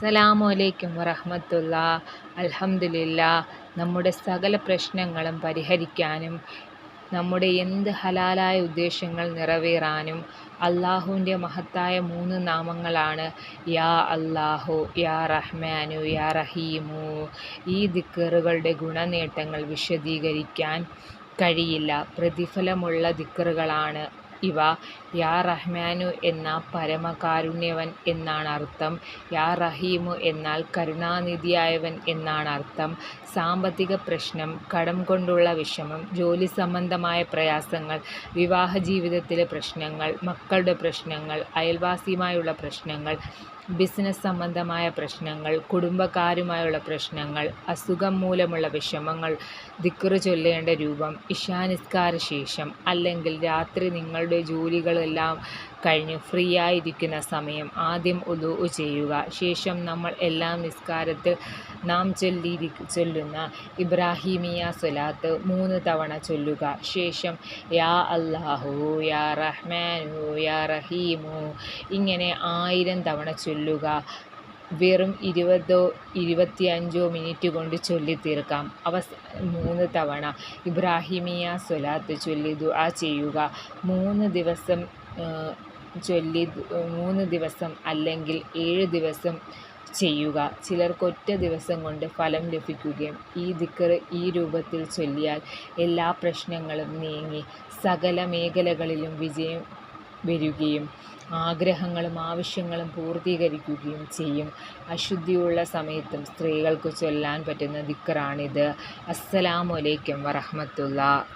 അസ്സലാമു അലൈക്കും വറഹമത്തുള്ള. അലഹമില്ല നമ്മുടെ സകല പ്രശ്നങ്ങളും പരിഹരിക്കാനും നമ്മുടെ എന്ത് ഹലാലായ ഉദ്ദേശങ്ങൾ നിറവേറാനും അള്ളാഹുവിന്റെ മഹത്തായ മൂന്ന് നാമങ്ങളാണ് യാ അല്ലാഹു യാ റഹ്മാനു യാ റഹീമു. ഈ ദിക്കറുകളുടെ ഗുണനേട്ടങ്ങൾ വിശദീകരിക്കാൻ കഴിയില്ല. പ്രതിഫലമുള്ള ദിക്കറുകളാണ് ഇവ യാ റഹ്മാനു എന്ന പരമകാരുണ്യവൻ എന്നാണ് അർത്ഥം. യാ റഹീമു എന്നാൽ കരുണാനിധിയായവൻ എന്നാണ് അർത്ഥം. സാമ്പത്തിക പ്രശ്നം കടം കൊണ്ടുള്ള വിഷമം ജോലി സംബന്ധമായ പ്രയാസങ്ങൾ വിവാഹ ജീവിതത്തിലെ പ്രശ്നങ്ങൾ മക്കളുടെ പ്രശ്നങ്ങൾ അയൽവാസിയുമായുള്ള പ്രശ്നങ്ങൾ ബിസിനസ് സംബന്ധമായ പ്രശ്നങ്ങൾ കുടുംബക്കാരുമായുള്ള പ്രശ്നങ്ങൾ അസുഖം മൂലമുള്ള വിഷമങ്ങൾ ദിക്കുറ ചൊല്ലേണ്ട രൂപം ഇഷാനിസ്കാര ശേഷം അല്ലെങ്കിൽ രാത്രി നിങ്ങളുടെ ജോലികളെല്ലാം കഴിഞ്ഞ് ഫ്രീ ആയിരിക്കുന്ന സമയം ആദ്യം ഒതു ചെയ്യുക. ശേഷം നമ്മൾ എല്ലാ നിസ്കാരത്തിൽ നാം ചൊല്ലി ചൊല്ലുന്ന ഇബ്രാഹിമിയ സ്വലാത്ത് മൂന്ന് തവണ ചൊല്ലുക. ശേഷം യാ അല്ലാഹു യാ റഹ്മാനു യാ റഹീമു ഇങ്ങനെ ആയിരം തവണ ചൊല്ലുക. വെറും ഇരുപതോ ഇരുപത്തിയഞ്ചോ മിനിറ്റ് കൊണ്ട് ചൊല്ലിത്തീർക്കാം അവ മൂന്ന് തവണ. ഇബ്രാഹിമിയ സ്വലാത്ത് ചൊല്ലി ദുആ ചെയ്യുക. മൂന്ന് ദിവസം ചൊല്ലി മൂന്ന് ദിവസം അല്ലെങ്കിൽ ഏഴ് ദിവസം ചെയ്യുക. ചിലർക്ക് ഒറ്റ ദിവസം കൊണ്ട് ഫലം ലഭിക്കുകയും ഈ ദിക്കർ ഈ രൂപത്തിൽ ചൊല്ലിയാൽ എല്ലാ പ്രശ്നങ്ങളും നീങ്ങി. സകല മേഖലകളിലും വിജയം വരികയും ആഗ്രഹങ്ങളും ആവശ്യങ്ങളും പൂർത്തീകരിക്കുകയും ചെയ്യും. അശുദ്ധിയുള്ള സമയത്തും സ്ത്രീകൾക്ക് ചൊല്ലാൻ പറ്റുന്ന ദിക്കറാണിത്. അസ്സലാമു അലൈക്കും വറഹമത്തുള്ള.